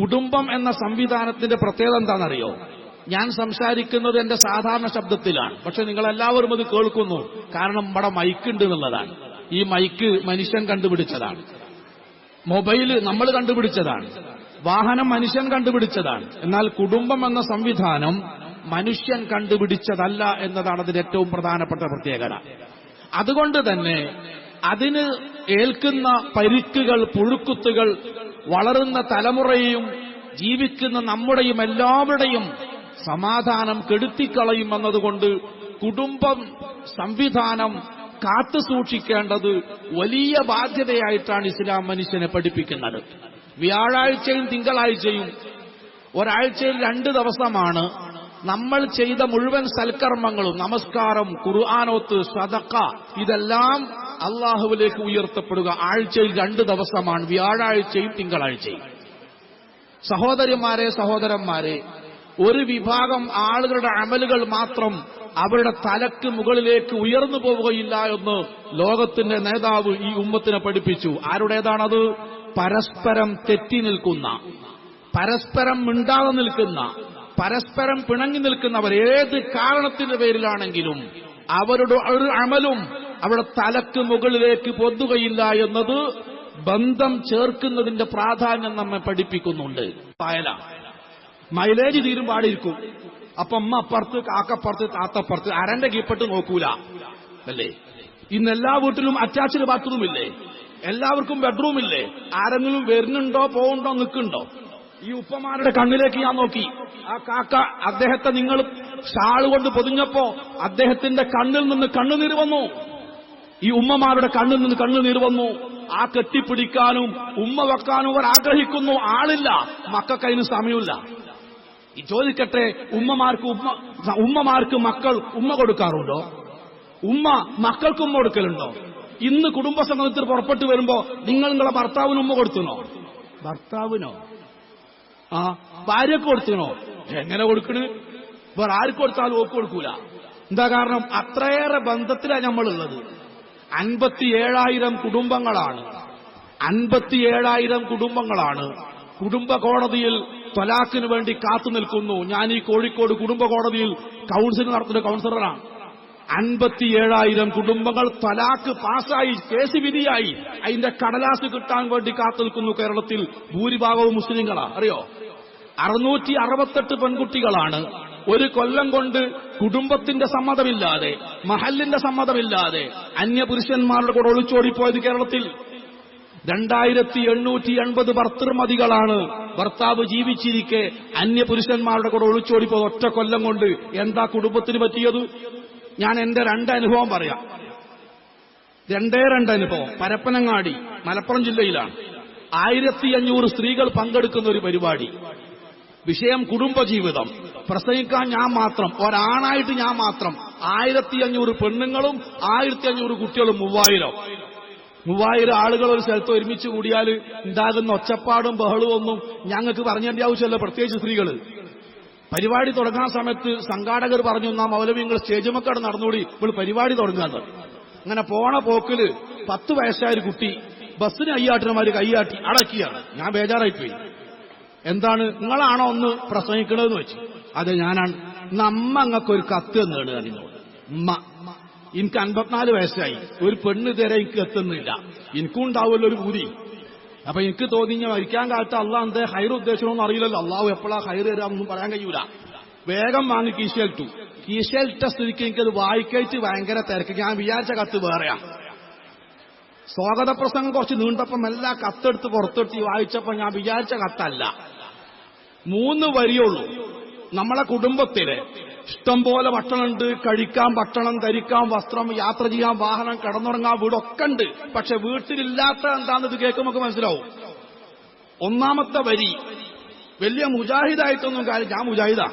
കുടുംബം എന്ന സംവിധാനത്തിന്റെ പ്രത്യേകത എന്താണെന്നറിയോ? ഞാൻ സംസാരിക്കുന്നത് എന്റെ സാധാരണ ശബ്ദത്തിലാണ്. പക്ഷെ നിങ്ങൾ എല്ലാവരും അത് കേൾക്കുന്നു. കാരണം ഇവിടെ മൈക്ക് ഉണ്ട് എന്നുള്ളതാണ്. ഈ മൈക്ക് മനുഷ്യൻ കണ്ടുപിടിച്ചതാണ്. മൊബൈൽ നമ്മൾ കണ്ടുപിടിച്ചതാണ്. വാഹനം മനുഷ്യൻ കണ്ടുപിടിച്ചതാണ്. എന്നാൽ കുടുംബം എന്ന സംവിധാനം മനുഷ്യൻ കണ്ടുപിടിച്ചതല്ല എന്നതാണ് അതിന്റെ ഏറ്റവും പ്രധാനപ്പെട്ട പ്രത്യേകത. അതുകൊണ്ട് തന്നെ അതിന് ഏൽക്കുന്ന പരിക്കുകൾ പുഴുക്കുത്തുകൾ വളരുന്ന തലമുറയെയും ജീവിക്കുന്ന നമ്മുടെയും എല്ലാവരുടെയും സമാധാനം കെടുത്തിക്കളയും എന്നതുകൊണ്ട് കുടുംബം സംവിധാനം കാത്തു സൂക്ഷിക്കേണ്ടത് വലിയ ബാധ്യതയായിട്ടാണ് ഇസ്ലാം മനുഷ്യനെ പഠിപ്പിക്കുന്നത്. വ്യാഴാഴ്ചയും തിങ്കളാഴ്ചയും ഒരാഴ്ചയിൽ രണ്ട് ദിവസമാണ് നമ്മൾ ചെയ്ത മുഴുവൻ സൽക്കർമ്മങ്ങളും നമസ്കാരം ഖുർആാനോത്ത് സദക്ക ഇതെല്ലാം അള്ളാഹുവിലേക്ക് ഉയർത്തപ്പെടുക ആഴ്ചയിൽ രണ്ട് ദിവസമാണ്. വ്യാഴാഴ്ചയും തിങ്കളാഴ്ചയും. സഹോദരിമാരെ സഹോദരന്മാരെ ഒരു വിഭാഗം ആളുകളുടെ അമലുകൾ മാത്രം അവരുടെ തലക്ക് മുകളിലേക്ക് ഉയർന്നു പോവുകയില്ല എന്ന് ലോകത്തിന്റെ നേതാവ് ഈ ഉമ്മത്തിനെ പഠിപ്പിച്ചു. ആരുടേതാണത്? പരസ്പരം തെറ്റി നിൽക്കുന്ന പരസ്പരം മിണ്ടാതെ നിൽക്കുന്ന പരസ്പരം പിണങ്ങി നിൽക്കുന്നവർ ഏത് കാരണത്തിന്റെ പേരിലാണെങ്കിലും അവരുടെ ഒരു അമലും അവരുടെ തലക്ക് മുകളിലേക്ക് പൊന്തുകയില്ല എന്നത് ബന്ധം ചേർക്കുന്നതിന്റെ പ്രാധാന്യം നമ്മെ പഠിപ്പിക്കുന്നുണ്ട്. പായല. മൈലേജ് തീരും പാടിയിരിക്കും അപ്പൊ അമ്മ അപ്പുറത്ത് കാക്കപ്പുറത്ത് താത്തപ്പുറത്ത് അരന്റെ കീപ്പെട്ട് നോക്കൂല. അല്ലേ? ഇന്ന് എല്ലാ വീട്ടിലും അറ്റാച്ച്ഡ് ബാത്റൂം ഇല്ലേ? എല്ലാവർക്കും ബെഡ്റൂം ഇല്ലേ? ആരെങ്കിലും വരുന്നുണ്ടോ പോകുന്നുണ്ടോ നിൽക്കുന്നുണ്ടോ? ഈ ഉപ്പമാരുടെ കണ്ണിലേക്ക് ഞാൻ നോക്കി. ആ കാക്ക അദ്ദേഹത്തെ നിങ്ങൾ ഷാൾ കൊണ്ട് പൊതിഞ്ഞപ്പോ അദ്ദേഹത്തിന്റെ കണ്ണിൽ നിന്ന് കണ്ണുനീര് വന്നു. ഈ ഉമ്മമാരുടെ കണ്ണിൽ നിന്ന് കണ്ണുനീർ വന്നു. ആ കെട്ടിപ്പിടിക്കാനും ഉമ്മ വെക്കാനും അവർ ആഗ്രഹിക്കുന്നു. ആളില്ല. മക്കൾക്കതിന് സമയമില്ല. ഈ ചോദിക്കട്ടെ ഉമ്മമാർക്ക് ഉമ്മ ഉമ്മമാർക്ക് മക്കൾ ഉമ്മ കൊടുക്കാറുണ്ടോ? ഉമ്മ മക്കൾക്ക് ഉമ്മ കൊടുക്കലുണ്ടോ? ഇന്ന് കുടുംബസംഗമത്തിൽ പുറപ്പെട്ടു വരുമ്പോ നിങ്ങൾ നിങ്ങളെ ഭർത്താവിന് ഉമ്മ കൊടുത്തുനോ ഭർത്താവിനോ? ആ ഭാര്യക്ക് കൊടുത്തുനോ എങ്ങനെ കൊടുക്കണ്? വേറെ ആർക്ക് കൊടുത്താലും ഓക്ക് കൊടുക്കൂല. എന്താ കാരണം? അത്രയേറെ ബന്ധത്തിലാണ് നമ്മളുള്ളത് അൻപത്തിയേഴായിരം കുടുംബങ്ങളാണ്. അൻപത്തിയേഴായിരം കുടുംബങ്ങളാണ്. കുടുംബ കോടതിയിൽ തൊലാക്കിന് വേണ്ടി കാത്തു നിൽക്കുന്നു. ഞാൻ ഈ കോഴിക്കോട് കുടുംബ കോടതിയിൽ കൌൺസിലിംഗ് നടത്തുന്ന കൌൺസിലറാണ്. അൻപത്തിയേഴായിരം കുടുംബങ്ങൾ തലാക്ക് പാസ്സായി കേസ് വിധിയായി. അതിന്റെ കടലാസ് കിട്ടാൻ വേണ്ടി കാത്തു നിൽക്കുന്നു കേരളത്തിൽ ഭൂരിഭാഗവും മുസ്ലിങ്ങളാണ് അറിയോ? അറുന്നൂറ്റി അറുപത്തെട്ട് പെൺകുട്ടികളാണ്. ഒരു കൊല്ലം കൊണ്ട് കുടുംബത്തിന്റെ സമ്മതമില്ലാതെ മഹലിന്റെ സമ്മതമില്ലാതെ അന്യപുരുഷന്മാരുടെ കൂടെ ഒളിച്ചോടിപ്പോയത് കേരളത്തിൽ. രണ്ടായിരത്തി എണ്ണൂറ്റി എൺപത് ഭർത്തൃമതികളാണ് ഭർത്താവ് ജീവിച്ചിരിക്കെ അന്യപുരുഷന്മാരുടെ കൂടെ ഒളിച്ചോടിപ്പോയത് ഒറ്റ കൊല്ലം കൊണ്ട്. എന്താ കുടുംബത്തിന് പറ്റിയത്? ഞാൻ എന്റെ രണ്ട് അനുഭവം പറയാം. രണ്ടേ രണ്ട് അനുഭവം. പരപ്പനങ്ങാടി മലപ്പുറം ജില്ലയിലാണ്. ആയിരത്തി അഞ്ഞൂറ് സ്ത്രീകൾ പങ്കെടുക്കുന്ന ഒരു പരിപാടി. വിഷയം കുടുംബജീവിതം. പ്രസംഗിക്കാൻ ഞാൻ മാത്രം ഒരാണായിട്ട് ഞാൻ മാത്രം. ആയിരത്തി അഞ്ഞൂറ് പെണ്ണുങ്ങളും ആയിരത്തി അഞ്ഞൂറ് കുട്ടികളും മൂവായിരം. മൂവായിരം ആളുകൾ ഒരു സ്ഥലത്ത് ഒരുമിച്ച് കൂടിയാൽ ഉണ്ടാകുന്ന ഒച്ചപ്പാടും ബഹളവും ഒന്നും ഞങ്ങൾക്ക് പറഞ്ഞേണ്ട ആവശ്യമല്ല പ്രത്യേകിച്ച് സ്ത്രീകൾ പരിപാടി തുടങ്ങാൻ സമയത്ത് സംഘാടകർ പറഞ്ഞു നാം മൗലവിങ്ങൾ സ്റ്റേജുമക്കട നടന്നുകൂടി ഇപ്പോൾ പരിപാടി തുടങ്ങാന്ന് അങ്ങനെ പോണ പോക്കിൽ പത്ത് വയസ്സായ ഒരു കുട്ടി ബസ്സിന് കയ്യാട്ടിനമാര് കൈയാട്ടി അടക്കിയാണ്. ഞാൻ ബേജാറായിപ്പോയി. എന്താണ് നിങ്ങളാണോ ഒന്ന് പ്രസംഗിക്കണതെന്ന് വെച്ചു. അതെ ഞാനാണ്. നമ്മ അമ്മ അങ്ങക്ക് ഒരു കത്ത് തന്നാണ് അതിനോട് ഉമ്മ എനിക്ക് അൻപത്തിനാല് വയസ്സായി. ഒരു പെണ്ണ് തരെ എനിക്ക് എത്തുന്നില്ല. എനിക്കും ഉണ്ടാവുമല്ലോ ഒരു പൂതി. അപ്പൊ എനിക്ക് തോന്നി ഞാൻ മരിക്കാൻ കാലത്ത് അള്ളാഹ് എന്താ ഹൈർ ഉദ്ദേശിക്കണമെന്ന് അറിയില്ലല്ലോ. അള്ളാഹു എപ്പോഴാ ഹൈർ തരാമെന്നും പറയാൻ കഴിയൂല. വേഗം വാങ്ങി കീശേൽ ടു കീശേൽ ഇട്ട സ്ഥിതിക്ക് എനിക്കത് വായിക്കഴിച്ച് ഭയങ്കര തിരക്ക്. ഞാൻ വിചാരിച്ച കത്ത് വേറെയാ. സ്വാഗത പ്രസംഗം കുറച്ച് നീണ്ടപ്പം എല്ലാ കത്തെടുത്ത് പുറത്തെടുത്ത് വായിച്ചപ്പോ ഞാൻ വിചാരിച്ച കത്തല്ല. മൂന്ന് വരിയുള്ളൂ. നമ്മളെ കുടുംബത്തിൽ ഇഷ്ടം പോലെ ഭക്ഷണമുണ്ട്. കഴിക്കാൻ ഭക്ഷണം ധരിക്കാൻ വസ്ത്രം യാത്ര ചെയ്യാൻ വാഹനം കിടന്നുറങ്ങാൻ വീടൊക്കെ ഉണ്ട് പക്ഷെ വീട്ടിലില്ലാത്ത എന്താണെന്ന് ഇത് കേൾക്കുമ്പോൾ മനസ്സിലാവും. ഒന്നാമത്തെ വരി വലിയ മുജാഹിദായിട്ടൊന്നും കാര്യം ഞാൻ മുജാഹിദാ.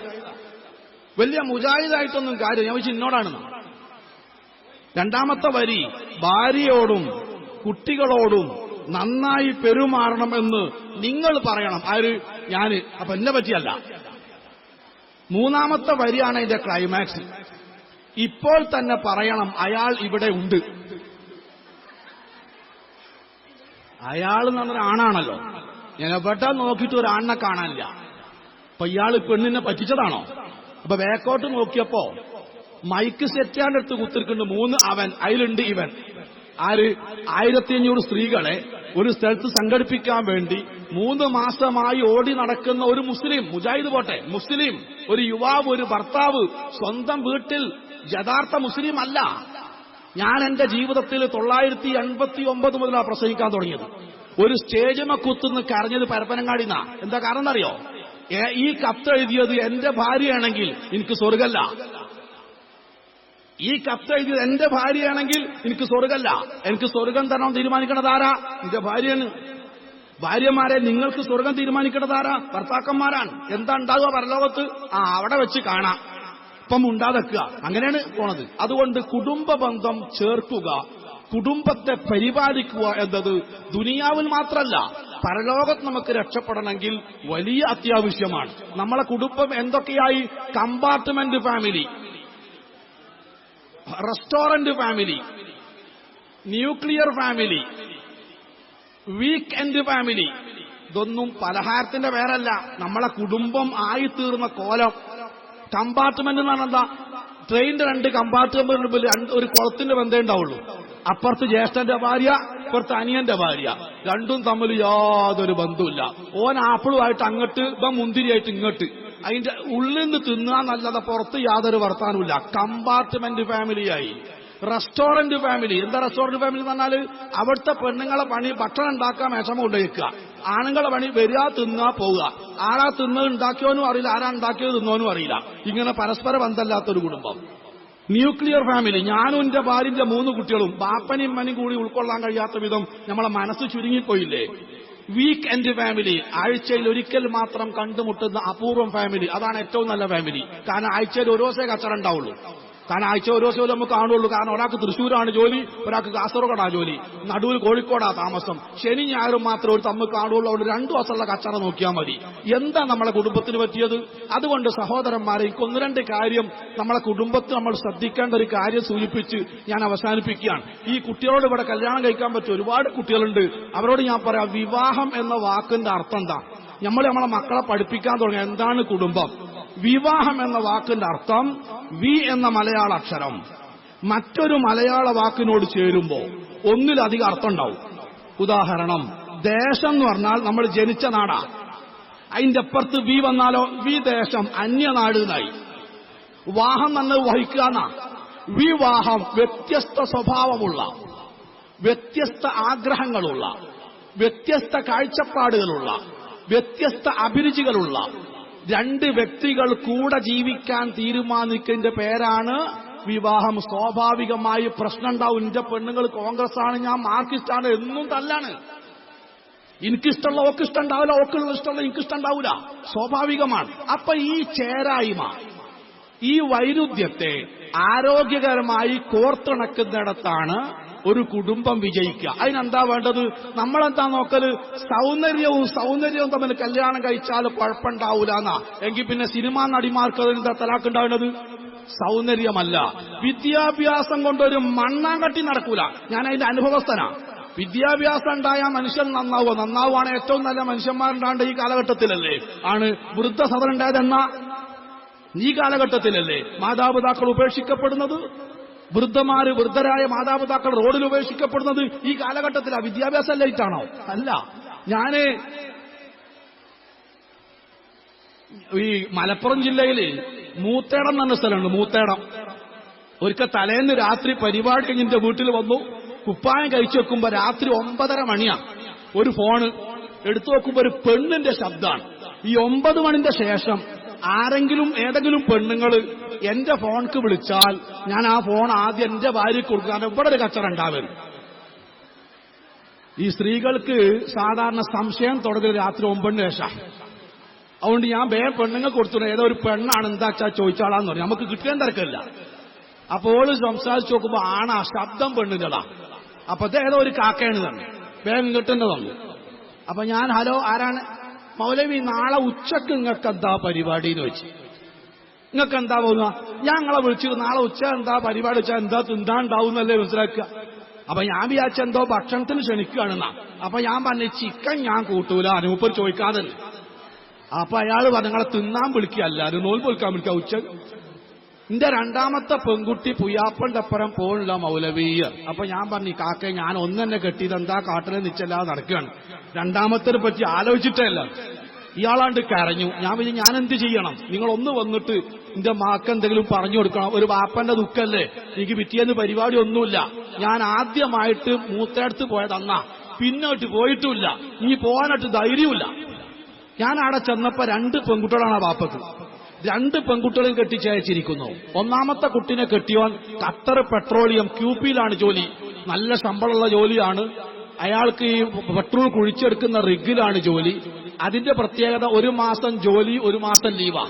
വലിയ മുജാഹിദായിട്ടൊന്നും കാര്യം ഞാൻ വെച്ച് ഇന്നോടാണെന്ന് രണ്ടാമത്തെ വരി ഭാര്യയോടും കുട്ടികളോടും നന്നായി പെരുമാറണമെന്ന് നിങ്ങൾ പറയണം. ആര് ഞാൻ അപ്പൊ എന്നെ പറ്റിയല്ല. മൂന്നാമത്തെ വരിയാണ് ഇതിന്റെ ക്ലൈമാക്സ് ഇപ്പോൾ തന്നെ പറയണം അയാൾ ഇവിടെ ഉണ്ട്. അയാൾ എന്ന് പറഞ്ഞ ആണാണല്ലോ. എവിടെ നോക്കിയിട്ട് ഒരു ആണിനെ കാണാനില്ല. അപ്പൊ ഇയാൾ പെണ്ണിനെ പറ്റിച്ചതാണോ? അപ്പൊ ബാക്കോട്ട് നോക്കിയപ്പോ മൈക്ക് സെറ്റ് അടുത്ത് കുത്തിരിക്കുന്നുണ്ട് മൂന്ന് അവൻ അതിലുണ്ട് ഇവൻ. ആര്? ആയിരത്തി അഞ്ഞൂറ് സ്ത്രീകളെ ഒരു സ്ഥലത്ത് സംഘടിപ്പിക്കാൻ വേണ്ടി മൂന്ന് മാസമായി ഓടി നടക്കുന്ന ഒരു മുസ്ലിം മുജാഹിദ് പോട്ടെ മുസ്ലിം ഒരു യുവാവ് ഒരു ഭർത്താവ് സ്വന്തം വീട്ടിൽ യഥാർത്ഥ മുസ്ലിം അല്ല. ഞാൻ എന്റെ ജീവിതത്തിൽ തൊള്ളായിരത്തി എൺപത്തി ഒമ്പത് മുതലാണ് പ്രസംഗിക്കാൻ തുടങ്ങിയത്. ഒരു സ്റ്റേജിമ കുത്തുന്ന് കരഞ്ഞത് പരപ്പനങ്ങാടിന്നാ. എന്താ കാരണം അറിയോ ഈ കത്ത് എഴുതിയത് എന്റെ ഭാര്യയാണെങ്കിൽ എനിക്ക് സ്വർഗല്ല. ഈ കത്ത് എഴുതിയത് എന്റെ ഭാര്യയാണെങ്കിൽ എനിക്ക് സ്വർഗല്ല. എനിക്ക് സ്വർഗം തരണം തീരുമാനിക്കണത് ആരാ? എന്റെ ഭാര്യയാണ്. ഭാര്യമാരെ നിങ്ങൾക്ക് സ്വർഗം തീരുമാനിക്കേണ്ടത് ആരാ? ഭർത്താക്കന്മാരാണ്. എന്താ ഉണ്ടാകുക പരലോകത്ത്? ആ അവിടെ വെച്ച് കാണാം. ഇപ്പം ഉണ്ടാതെക്കുക. അങ്ങനെയാണ് പോണത്. അതുകൊണ്ട് കുടുംബ ബന്ധം ചേർക്കുക. കുടുംബത്തെ പരിപാലിക്കുക എന്നത് ദുനിയാവിൽ മാത്രമല്ല പരലോകത്ത് നമുക്ക് രക്ഷപ്പെടണമെങ്കിൽ വലിയ അത്യാവശ്യമാണ്. നമ്മളെ കുടുംബം എന്തൊക്കെയായി? Compartment family restaurant family nuclear family weekend family ഇതൊന്നും പലഹാരത്തിന്റെ പേരല്ല. നമ്മളെ കുടുംബം ആയിത്തീർന്ന കോലം. കമ്പാർട്ട്മെന്റ് എന്ന് പറഞ്ഞാൽ എന്താ? ട്രെയിനിന്റെ രണ്ട് കമ്പാർട്ട്മെന്റ് ഒരു കുളത്തിന്റെ ബന്ധേ ഉണ്ടാവുള്ളൂ. അപ്പുറത്ത് ജ്യേഷ്ഠന്റെ ഭാര്യ ഇപ്പുറത്ത് അനിയന്റെ ഭാര്യ. രണ്ടും തമ്മിൽ യാതൊരു ബന്ധമില്ല ഓൻ ആപ്പിളുമായിട്ട് അങ്ങോട്ട് ഇപ്പം മുന്തിരിയായിട്ട് ഇങ്ങോട്ട്. അതിന്റെ ഉള്ളിൽ നിന്ന് തിന്നാന്നല്ലാതെ പുറത്ത് യാതൊരു വർത്താനമില്ല കമ്പാർട്ട്മെന്റ് ഫാമിലിയായി റെസ്റ്റോറന്റ് ഫാമിലി. എന്താ റെസ്റ്റോറന്റ് ഫാമിലി എന്ന് പറഞ്ഞാൽ അവിടുത്തെ പെണ്ണുങ്ങളെ പണി ഭക്ഷണം ഉണ്ടാക്കാൻ മേശമ കൊണ്ടുവയ്ക്കുക. ആണുങ്ങളെ പണി വരിക തിന്നാ പോവുക. ആരാ തിന്നത് ഉണ്ടാക്കിയോനും അറിയില്ല. ആരാ ഉണ്ടാക്കിയത് തിന്നോനും അറിയില്ല. ഇങ്ങനെ പരസ്പര ബന്ധമില്ലാത്തൊരു കുടുംബം. Nuclear family. ഞാനും എന്റെ ഭാര്യന്റെ മൂന്ന് കുട്ടികളും. ബാപ്പനും ഇമ്മനും കൂടി ഉൾക്കൊള്ളാൻ കഴിയാത്ത വിധം നമ്മളെ മനസ്സ് ചുരുങ്ങിപ്പോയില്ലേ? Week end family. ആഴ്ചയിൽ ഒരിക്കൽ മാത്രം കണ്ടുമുട്ടുന്ന അപൂർവം ഫാമിലി. അതാണ് ഏറ്റവും നല്ല ഫാമിലി. കാരണം ആഴ്ചയിൽ ഒരു ദിവസമേ കച്ചറ ഉണ്ടാവുള്ളൂ. കാരണം ആഴ്ച ഒരു ദിവസം നമുക്ക് കാണുള്ളൂ. കാരണം ഒരാൾക്ക് തൃശ്ശൂരാണ് ജോലി ഒരാൾക്ക് കാസർഗോഡാ ജോലി. നടുവിൽ കോഴിക്കോടാ താമസം. ശനി ഞായറും മാത്രം ഒരു തമ്മിൽ കാണുള്ളൂ. അവിടെ രണ്ടു ദിവസമുള്ള കച്ചറ നോക്കിയാൽ മതി. എന്താ നമ്മളെ കുടുംബത്തിന് പറ്റിയത്? അതുകൊണ്ട് സഹോദരന്മാരെ ഒന്ന് രണ്ട് കാര്യം നമ്മളെ കുടുംബത്തിൽ നമ്മൾ ശ്രദ്ധിക്കേണ്ട ഒരു കാര്യം സൂചിപ്പിച്ച് ഞാൻ അവസാനിപ്പിക്കുകയാണ്. ഈ കുട്ടികളോട് ഇവിടെ കല്യാണം കഴിക്കാൻ പറ്റിയ ഒരുപാട് കുട്ടികളുണ്ട്. അവരോട് ഞാൻ പറയാം വിവാഹം എന്ന വാക്കിന്റെ അർത്ഥം എന്താ? നമ്മൾ നമ്മളെ മക്കളെ പഠിപ്പിക്കാൻ തുടങ്ങിയ എന്താണ് കുടുംബം? വിവാഹം എന്ന വാക്കിന്റെ അർത്ഥം വി എന്ന മലയാള അക്ഷരം മറ്റൊരു മലയാള വാക്കിനോട് ചേരുമ്പോ ഒന്നിലധികം അർത്ഥം ഉണ്ടാവും ഉദാഹരണം ദേശം എന്ന് പറഞ്ഞാൽ നമ്മൾ ജനിച്ച നാടാ. അതിന്റെ അപ്പുറത്ത് വി വന്നാലോ? വി ദേശം അന്യനാട് വാഹം നല്ലത് വഹിക്കുക എന്നാ. വിവാഹം വ്യത്യസ്ത സ്വഭാവമുള്ള വ്യത്യസ്ത ആഗ്രഹങ്ങളുള്ള വ്യത്യസ്ത കാഴ്ചപ്പാടുകളുള്ള വ്യത്യസ്ത അഭിരുചികളുള്ള രണ്ട് വ്യക്തികൾ കൂടെ ജീവിക്കാൻ തീരുമാനിക്കുന്നതിന്റെ പേരാണ് വിവാഹം. സ്വാഭാവികമായി പ്രശ്നം ഉണ്ടാവും എന്റെ പെണ്ണുങ്ങൾ കോൺഗ്രസ് ആണ് ഞാൻ മാർക്കിസ്റ്റാണ് എന്നും തല്ലാണ്. എനിക്കിഷ്ടമുള്ള ഓക്ക് ഇഷ്ടം ഉണ്ടാവില്ല ഓക്കുള്ള ഇഷ്ടമുള്ള എനിക്കിഷ്ടം ഉണ്ടാവില്ല സ്വാഭാവികമാണ്. അപ്പൊ ഈ ചേരായ്മ ഈ വൈരുദ്ധ്യത്തെ ആരോഗ്യകരമായി കോർത്തിണക്കുന്നിടത്താണ് ഒരു കുടുംബം വിജയിക്കുക. അതിനെന്താ വേണ്ടത്? നമ്മളെന്താ നോക്കൽ? സൗന്ദര്യവും സൗന്ദര്യവും തമ്മിൽ കല്യാണം കഴിച്ചാൽ കുഴപ്പമുണ്ടാവൂല എന്നാ എങ്കിൽ പിന്നെ സിനിമാ നടിമാർക്ക് അതിനെന്താ തലാക്കുണ്ടാവുന്നത്? സൗന്ദര്യമല്ല. വിദ്യാഭ്യാസം കൊണ്ടൊരു മണ്ണാങ്കട്ടി നടക്കൂല. ഞാൻ അതിന്റെ അനുഭവസ്ഥനാ. വിദ്യാഭ്യാസം ഉണ്ടായ മനുഷ്യൻ നന്നാവുക. നന്നാവുകയാണ് ഏറ്റവും നല്ല മനുഷ്യന്മാരുണ്ടാണ്ട് ഈ കാലഘട്ടത്തിലല്ലേ? ആണ് വൃദ്ധസദനുണ്ടായതെന്ന ഈ കാലഘട്ടത്തിലല്ലേ മാതാപിതാക്കൾ ഉപേക്ഷിക്കപ്പെടുന്നത്? വൃദ്ധമാര് വൃദ്ധരായ മാതാപിതാക്കൾ റോഡിൽ ഉപേക്ഷിക്കപ്പെടുന്നത് ഈ കാലഘട്ടത്തിലാ. വിദ്യാഭ്യാസം ലൈറ്റാണോ? അല്ല. ഞാൻ ഈ മലപ്പുറം ജില്ലയിൽ മൂത്തേടം എന്ന് സ്ഥലമുണ്ട് മൂത്തേടം. ഒരിക്കൽ തലേന്ന് രാത്രി പരിപാടി കഴിഞ്ഞിന്റെ വീട്ടിൽ വന്നു. കുപ്പായം കഴിച്ചു വെക്കുമ്പോ രാത്രി ഒമ്പതര മണിയാ. ഒരു ഫോണ് എടുത്തു നോക്കുമ്പോ ഒരു പെണ്ണിന്റെ ശബ്ദമാണ് ഈ ഒമ്പത് മണിന്റെ ശേഷം ആരെങ്കിലും ഏതെങ്കിലും പെണ്ണുങ്ങൾ എന്റെ ഫോൺക്ക് വിളിച്ചാൽ ഞാൻ ആ ഫോൺ ആദ്യം എന്റെ ഭാര്യയ്ക്ക് കൊടുക്കാൻ ഇവിടെ ഒരു കച്ചറ ഉണ്ടാവരുത്. ഈ സ്ത്രീകൾക്ക് സാധാരണ സംശയം തുടങ്ങി രാത്രി ഒമ്പതിന് ശേഷം. അതുകൊണ്ട് ഞാൻ വേറെ പെണ്ണുങ്ങൾ കൊടുത്തു ഏതോ ഒരു പെണ്ണാണ് എന്താ വെച്ചാൽ ചോദിച്ചാളാന്ന് പറഞ്ഞു നമുക്ക് കിട്ടാൻ തിരക്കില്ല. അപ്പോൾ സംസാരിച്ച് നോക്കുമ്പോ ആണാ ശബ്ദം പെണ്ണുങ്ങളാ അപ്പൊ ഏതോ ഒരു കാക്കയാണ് തന്നെ വേഗം കിട്ടുന്നതാണ്. അപ്പൊ ഞാൻ ഹലോ ആരാണ്? മൗലവി നാളെ ഉച്ചയ്ക്ക് നിങ്ങൾക്ക് എന്താ പരിപാടി എന്ന് വെച്ച് നിങ്ങൾക്ക് എന്താ പോകുന്ന ഞാൻ നിങ്ങളെ വിളിച്ചു നാളെ ഉച്ച എന്താ പരിപാടി വെച്ചാൽ എന്താ തിന്താണ്ടാവുന്നല്ലേ മനസ്സിലാക്കുക. അപ്പൊ ഞാൻ വിചാരിച്ച എന്തോ ഭക്ഷണത്തിന് ക്ഷണിക്കുകയാണെന്നാ. അപ്പൊ ഞാൻ പറഞ്ഞു ചിക്കൻ ഞാൻ കൂട്ടൂല. അനൂപ്പർ ചോദിക്കാതെ അപ്പൊ അയാൾ പറഞ്ഞു നിങ്ങളെ തിന്നാൻ വിളിക്കുകയല്ല. അത് നോൽ വിളിക്കാൻ വിളിക്കുക ഉച്ച. എന്റെ രണ്ടാമത്തെ പെൺകുട്ടി പുയ്യാപ്പന്റെ അപ്പുറം പോണില്ല മൗലവീയർ അപ്പൊ ഞാൻ പറഞ്ഞു കാക്കെ ഞാൻ ഒന്നെന്നെ കെട്ടിയത് എന്താ കാട്ടിലെ നിച്ചല്ലാതെ നടക്കുകയാണ്. രണ്ടാമത്തെ പറ്റി ആലോചിച്ചിട്ടല്ല ഇയാളാണ്ട് കരഞ്ഞു. ഞാൻ പിന്നെ ഞാൻ എന്ത് ചെയ്യണം? നിങ്ങൾ ഒന്ന് വന്നിട്ട് എന്റെ മാക്ക എന്തെങ്കിലും പറഞ്ഞു കൊടുക്കണം. ഒരു വാപ്പന്റെ ദുഃഖല്ലേ? എനിക്ക് പിറ്റിയെന്ന് പരിപാടി ഒന്നുമില്ല. ഞാൻ ആദ്യമായിട്ട് മൂത്തടുത്ത് പോയതന്നാ. പിന്നോട്ട് പോയിട്ടുമില്ല. നീ പോകാനായിട്ട് ധൈര്യമില്ല ഞാൻ അവിടെ ചെന്നപ്പോ രണ്ട് പെൺകുട്ടികളാണ് വാപ്പക്ക്. രണ്ട് പെൺകുട്ടികളും കെട്ടിച്ചയച്ചിരിക്കുന്നു. ഒന്നാമത്തെ കുട്ടിനെ കെട്ടിയോൻ ഖത്തർ പെട്രോളിയം ക്യൂപിയിലാണ് ജോലി. നല്ല ശമ്പളമുള്ള ജോലിയാണ്. അയാൾക്ക് ഈ പെട്രോൾ കുഴിച്ചെടുക്കുന്ന റിഗിലാണ് ജോലി. അതിന്റെ പ്രത്യേകത ഒരു മാസം ജോലി ഒരു മാസം ലീവാ.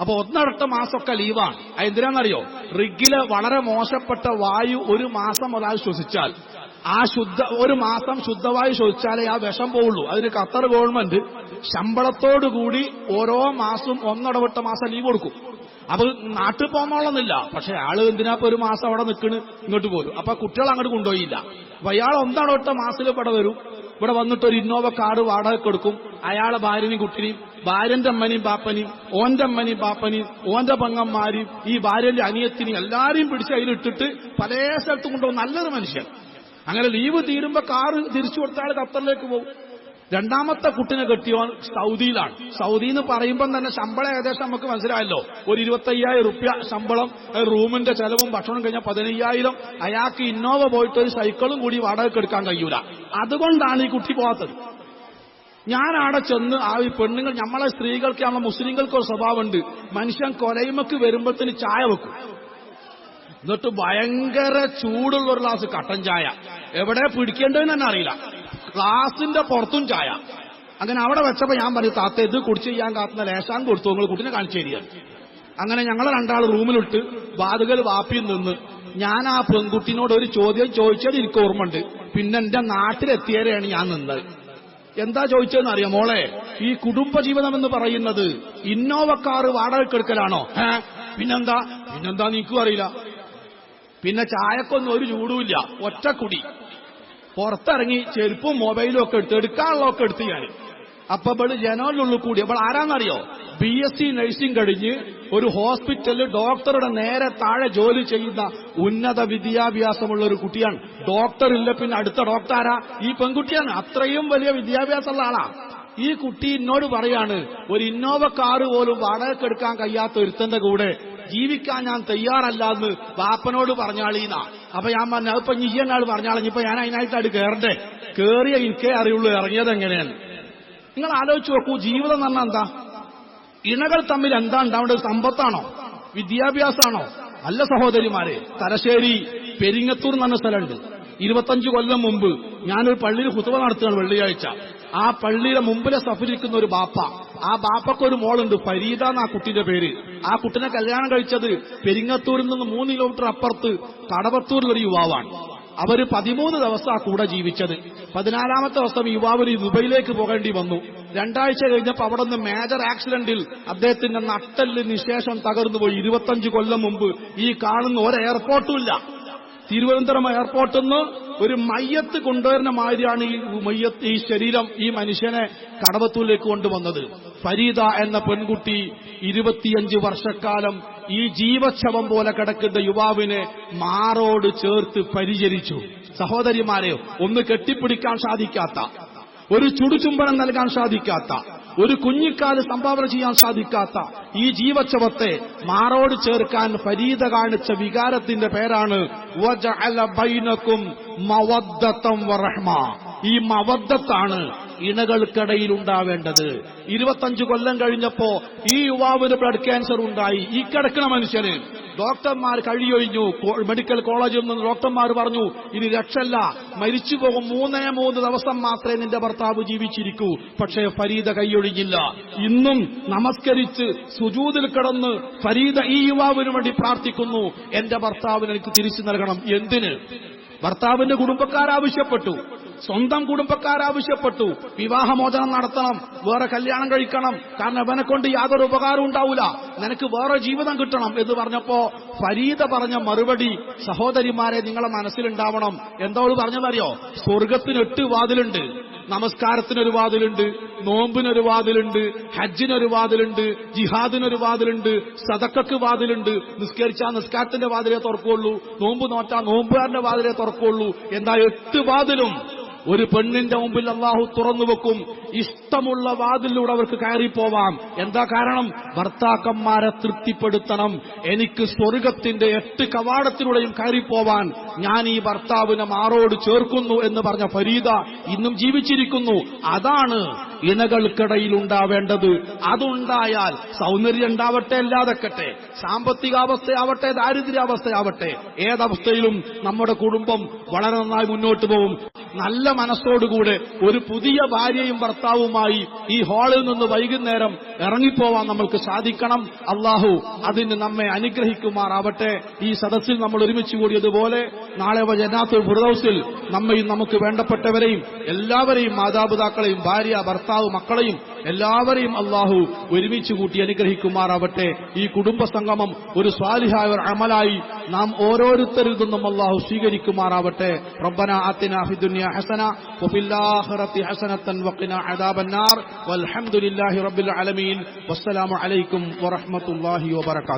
അപ്പൊ ഒന്നടത്ത മാസമൊക്കെ ലീവാണ് എന്തിനാണെന്നറിയോ? റിഗിൽ വളരെ മോശപ്പെട്ട വായു ഒരു മാസം ഒരാൾ ശ്വസിച്ചാൽ. ആ ശുദ്ധ ഒരു മാസം ശുദ്ധവായു ശ്വസിച്ചാലേ ആ വിഷം പോവുള്ളൂ. അതിന് ഖത്തർ ഗവൺമെന്റ് ശമ്പളത്തോടുകൂടി ഓരോ മാസവും ഒന്നടവിട്ട മാസം ലീവ് കൊടുക്കും. അപ്പൊ നാട്ടിൽ പോകുന്നോളന്നില്ല പക്ഷെ അയാൾ എന്തിനാ ഒരു മാസം അവിടെ നിൽക്കണ്? ഇങ്ങോട്ട് പോരും. അപ്പൊ കുട്ടികൾ അങ്ങോട്ട് കൊണ്ടുപോയില്ല. അപ്പൊ അയാൾ ഒന്നടവിട്ട മാസത്തിൽ ഇവിടെ വരും. ഇവിടെ വന്നിട്ട് ഒരു ഇന്നോവ കാർഡ് വാടക കൊടുക്കും. അയാളെ ഭാര്യനെയും കുട്ടിനെയും ഭാര്യന്റെ അമ്മനെയും ബാപ്പനെയും ഓന്റെ അമ്മനെയും ബാപ്പനെയും ഓന്റെ പെങ്ങന്മാരെയും ഈ ഭാര്യന്റെ അനിയത്തിനെയും എല്ലാരെയും പിടിച്ച് അതിലിട്ടിട്ട് പല സ്ഥലത്തും കൊണ്ടുപോകും. നല്ലൊരു മനുഷ്യൻ. അങ്ങനെ ലീവ് തീരുമ്പോ കാറ് തിരിച്ചു കൊടുത്താൽ ഖത്തറിലേക്ക് പോകും. രണ്ടാമത്തെ കുട്ടിനെ കെട്ടിയോൻ സൗദിയിലാണ്. സൗദി എന്ന് പറയുമ്പോൾ തന്നെ ശമ്പളം ഏകദേശം നമുക്ക് മനസ്സിലായല്ലോ. ഒരു ഇരുപത്തയ്യായിരം റുപ്യ ശമ്പളം റൂമിന്റെ ചെലവും ഭക്ഷണം കഴിഞ്ഞാൽ പതിനയ്യായിരം. അയാൾക്ക് ഇന്നോവ പോയിട്ട് ഒരു സൈക്കിളും കൂടി വാടകയ്ക്ക് എടുക്കാൻ കഴിയൂല. അതുകൊണ്ടാണ് ഈ കുട്ടി പോകാത്തത്. ഞാൻ അവിടെ ചെന്ന് ആ ഈ പെണ്ണുങ്ങൾ നമ്മളെ സ്ത്രീകൾക്ക് നമ്മളെ മുസ്ലിങ്ങൾക്ക് ഒരു സ്വഭാവമുണ്ട്. മനുഷ്യൻ കൊലയുമക്ക് വരുമ്പോഴത്തേന് ചായ വെക്കും. എന്നിട്ട് ഭയങ്കര ചൂടുള്ള ഒരു ഗ്ലാസ് കട്ടൻ ചായ. എവിടെ പിടിക്കേണ്ടതെന്ന് തന്നെ അറിയില്ല. ഗ്ലാസിന്റെ പുറത്തും ചായ. അങ്ങനെ അവിടെ വെച്ചപ്പോ ഞാൻ പറഞ്ഞു താത്ത ഇത് കുടിച്ച് ചെയ്യാൻ കാത്തുന്ന ലേശാൻ കൊടുത്തു നിങ്ങൾ കുട്ടിനെ കാണിച്ചു തരിക. അങ്ങനെ ഞങ്ങൾ രണ്ടാൾ റൂമിലിട്ട് വാതുകൾ വാപ്പിയിൽ നിന്ന് ഞാൻ ആ പെൺകുട്ടിനോട് ഒരു ചോദ്യം ചോദിച്ചത് എനിക്ക് ഓർമ്മയുണ്ട്. പിന്നെ എന്റെ നാട്ടിലെത്തിയവരെയാണ് ഞാൻ നിന്നത്. എന്താ ചോദിച്ചതെന്ന് അറിയാം മോളെ. ഈ കുടുംബജീവിതം എന്ന് പറയുന്നത് ഇന്നോവ കാറ് വാടകയ്ക്കെടുക്കലാണോ? ഏ പിന്നെന്താ? പിന്നെന്താ നീക്കും അറിയില്ല. പിന്നെ ചായക്കൊന്നും ഒരു ചൂടുമില്ല ഒറ്റക്കുടി. പുറത്തിറങ്ങി ചെരുപ്പും മൊബൈലും ഒക്കെ എടുത്ത് എടുക്കാനുള്ളതൊക്കെ എടുത്ത് ഞാൻ അപ്പൊ ഇവൾ ജനലിനുള്ളിൽ കൂടി. അപ്പോൾ ആരാന്നറിയോ? ബി എസ് സി നഴ്സിംഗ് കഴിഞ്ഞ് ഒരു ഹോസ്പിറ്റലിൽ ഡോക്ടറുടെ നേരെ താഴെ ജോലി ചെയ്യുന്ന ഉന്നത വിദ്യാഭ്യാസമുള്ള ഒരു കുട്ടിയാണ്. ഡോക്ടർ ഇല്ല പിന്നെ അടുത്ത ഡോക്ടർ ആരാ? ഈ പെൺകുട്ടിയാണ്. അത്രയും വലിയ വിദ്യാഭ്യാസമുള്ള ആളാ. ഈ കുട്ടി എന്നോട് പറയാണ് ഒരു ഇന്നോവ കാറ് പോലും വാടകയ്ക്കെടുക്കാൻ കഴിയാത്ത ഒരുത്തന്റെ കൂടെ ജീവിക്കാൻ ഞാൻ തയ്യാറല്ല എന്ന് ബാപ്പനോട് പറഞ്ഞാളീന്ന. അപ്പൊ ഞാൻ പറഞ്ഞു അതിപ്പോ പറഞ്ഞാളെ ഇപ്പൊ ഞാൻ അതിനായിട്ടായിട്ട് അത് കയറണ്ടേ കേറിയ എനിക്കേ അറിയുള്ളൂ ഇറങ്ങിയത് എങ്ങനെയാണ്? നിങ്ങൾ ആലോചിച്ച് നോക്കൂ ജീവിതം എന്ന് പറഞ്ഞാൽ എന്താ? ഇണകൾ തമ്മിൽ എന്താ ഉണ്ടാവേണ്ടത്? സമ്പത്താണോ? വിദ്യാഭ്യാസമാണോ അല്ല സഹോദരിമാരെ തലശ്ശേരി പെരിങ്ങത്തൂർ എന്ന് പറഞ്ഞ സ്ഥലമുണ്ട്. ഇരുപത്തഞ്ച് കൊല്ലം മുമ്പ് ഞാനൊരു പള്ളിയിൽ കുത്തുവ നടത്തുകയാണ് വെള്ളിയാഴ്ച. ആ പള്ളിയുടെ മുമ്പിലെ സഫരിക്കുന്ന ഒരു ബാപ്പ. ആ ബാപ്പക്കൊരു മോളുണ്ട് ഫരീദ എന്ന കുട്ടിന്റെ പേര്. ആ കുട്ടിനെ കല്യാണം കഴിച്ചത് പെരിങ്ങത്തൂരിൽ നിന്ന് മൂന്ന് കിലോമീറ്റർ അപ്പുറത്ത് കടവത്തൂരിലൊരു യുവാവാണ്. അവർ പതിമൂന്ന് ദിവസം ആ കൂടെ ജീവിച്ചത്. പതിനാലാമത്തെ ദിവസം യുവാവിന് ദുബൈയിലേക്ക് പോകേണ്ടി വന്നു. രണ്ടാഴ്ച കഴിഞ്ഞപ്പോൾ അവിടെ നിന്ന് മേജർ ആക്സിഡന്റിൽ അദ്ദേഹത്തിന്റെ നട്ടലിന് നിശേഷം തകർന്നു പോയി. ഇരുപത്തഞ്ച് കൊല്ലം മുമ്പ് ഈ കാണുന്ന ഒരു എയർപോർട്ടും ഇല്ല. തിരുവനന്തപുരം എയർപോർട്ടിൽ നിന്ന് ഒരു മയ്യത്ത് കൊണ്ടുവരുന്ന മാതിരിയാണ് ഈ മയ്യത്ത് ഈ ശരീരം ഈ മനുഷ്യനെ കടവത്തൂരിലേക്ക് കൊണ്ടുവന്നത്. ഫരീദ എന്ന പെൺകുട്ടി ഇരുപത്തിയഞ്ച് വർഷക്കാലം ഈ ജീവച്ഛവം പോലെ കിടക്കുന്ന യുവാവിനെ മാറോട് ചേർത്ത് പരിചരിച്ചു. സഹോദരിമാരെ ഒന്ന് കെട്ടിപ്പിടിക്കാൻ സാധിക്കാത്ത ഒരു ചുടുചുംബനം നൽകാൻ സാധിക്കാത്ത ഒരു കുഞ്ഞിക്കാൽ സംഭാവന ചെയ്യാൻ സാധിക്കാത്ത ഈ ജീവച്ചവത്തെ മാറോട് ചേർക്കാൻ ഫരീദ കാണിച്ച വികാരത്തിന്റെ പേരാണ് വറഹ്മ. ഈ മവദ്ദത്താണ് ഇണകൾക്കിടയിൽ ഉണ്ടാവേണ്ടത് ഇരുപത്തഞ്ചു കൊല്ലം കഴിഞ്ഞപ്പോ ഈ യുവാവിന് ബ്ലഡ് ക്യാൻസർ ഉണ്ടായി. ഈ കിടക്കുന്ന മനുഷ്യന് ഡോക്ടർമാർ കഴിയൊഴിഞ്ഞു. മെഡിക്കൽ കോളേജിൽ നിന്ന് ഡോക്ടർമാർ പറഞ്ഞു ഇനി രക്ഷല്ല. മരിച്ചു പോകും മൂന്നേ മൂന്ന് ദിവസം മാത്രമേ നിന്റെ ഭർത്താവ് ജീവിച്ചിരിക്കൂ. പക്ഷേ ഫരീദ കൈയൊഴിഞ്ഞില്ല. ഇന്നും നമസ്കരിച്ച് സുജൂതിൽ കിടന്ന് ഫരീദ ഈ യുവാവിന് വേണ്ടി പ്രാർത്ഥിക്കുന്നു. എന്റെ ഭർത്താവിന് എനിക്ക് തിരിച്ചു നൽകണം. എന്തിന്? ഭർത്താവിന്റെ കുടുംബക്കാർ ആവശ്യപ്പെട്ടു. സ്വന്തം കുടുംബക്കാർ ആവശ്യപ്പെട്ടു. വിവാഹമോചനം നടത്തണം. വേറെ കല്യാണം കഴിക്കണം. കാരണം അവനെ കൊണ്ട് യാതൊരു ഉപകാരവും ഉണ്ടാവില്ല നിനക്ക് വേറെ ജീവിതം കിട്ടണം എന്ന് പറഞ്ഞപ്പോ ഫരീദ പറഞ്ഞ മറുപടി സഹോദരിമാരെ നിങ്ങളെ മനസ്സിലുണ്ടാവണം. എന്തോ പറഞ്ഞതറിയോ? സ്വർഗത്തിന് എട്ട് വാതിലുണ്ട്. നമസ്കാരത്തിനൊരു വാതിലുണ്ട്. നോമ്പിനൊരു വാതിലുണ്ട്. ഹജ്ജിനൊരു വാതിലുണ്ട്. ജിഹാദിനൊരു വാതിലുണ്ട്. സതക്കക്ക് വാതിലുണ്ട്. നിസ്കരിച്ചാൽ നിസ്കാരത്തിന്റെ വാതിലേ തുറക്കുള്ളൂ. നോമ്പ് നോറ്റാ നോമ്പുകാരന്റെ വാതിലേ തുറക്കുള്ളൂ. എന്താ എട്ട് വാതിലും? ഒരു പെണ്ണിന്റെ മുമ്പിൽ അള്ളാഹു തുറന്നു വെക്കും. ഇഷ്ടമുള്ള വാതിലൂടെ അവർക്ക് കയറിപ്പോവാം. എന്താ കാരണം? ഭർത്താക്കന്മാരെ തൃപ്തിപ്പെടുത്തണം. എനിക്ക് സ്വർഗത്തിന്റെ എട്ട് കവാടത്തിലൂടെയും കയറിപ്പോവാൻ ഞാൻ ഈ ഭർത്താവിനെ മാറോട് ചേർക്കുന്നു എന്ന് പറഞ്ഞ ഫരീദ ഇന്നും ജീവിച്ചിരിക്കുന്നു. അതാണ് ഇണകൾക്കിടയിൽ ഉണ്ടാവേണ്ടത് അതുണ്ടായാൽ സൗന്ദര്യം ഉണ്ടാവട്ടെ അല്ലാതെക്കട്ടെ. സാമ്പത്തികാവസ്ഥയാവട്ടെ ദാരിദ്ര്യാവസ്ഥയാവട്ടെ ഏതവസ്ഥയിലും നമ്മുടെ കുടുംബം വളരെ നന്നായി മുന്നോട്ട് പോകും. നല്ല മനസ്സോടുകൂടെ ഒരു പുതിയ ഭാര്യയും ഭർത്താവുമായി ഈ ഹാളിൽ നിന്ന് വൈകുന്നേരം ഇറങ്ങിപ്പോവാൻ നമ്മൾക്ക് സാധിക്കണം. അള്ളാഹു അതിന് നമ്മെ അനുഗ്രഹിക്കുമാറാവട്ടെ. ഈ സദസ്സിൽ നമ്മൾ ഒരുമിച്ച് കൂടിയതുപോലെ നാളെ ജനാത്ത് ഫുർദൌസിൽ നമ്മയും നമുക്ക് വേണ്ടപ്പെട്ടവരെയും എല്ലാവരെയും മാതാപിതാക്കളെയും ഭാര്യ ഭർത്താവ് മക്കളെയും എല്ലാവരെയും അള്ളാഹു ഒരുമിച്ച് കൂട്ടി അനുഗ്രഹിക്കുമാറാവട്ടെ. ഈ കുടുംബ സംഗമം ഒരു സ്വാലിഹായ ഒരു അമലായി നാം ഓരോരുത്തരിൽ നിന്നും അള്ളാഹു സ്വീകരിക്കുമാറാവട്ടെ. റബ്ബന ആത്തിന ഫി ദുനിയ ഹസന വഫിൽ ആഖിറതി അദാബന്നാർ. വൽഹംദുലില്ലാഹി റബ്ബിൽ ആലമീൻ. വസ്സലാമു അലൈക്കും വറഹ്മത്തുള്ളാഹി വബറകാതുഹു.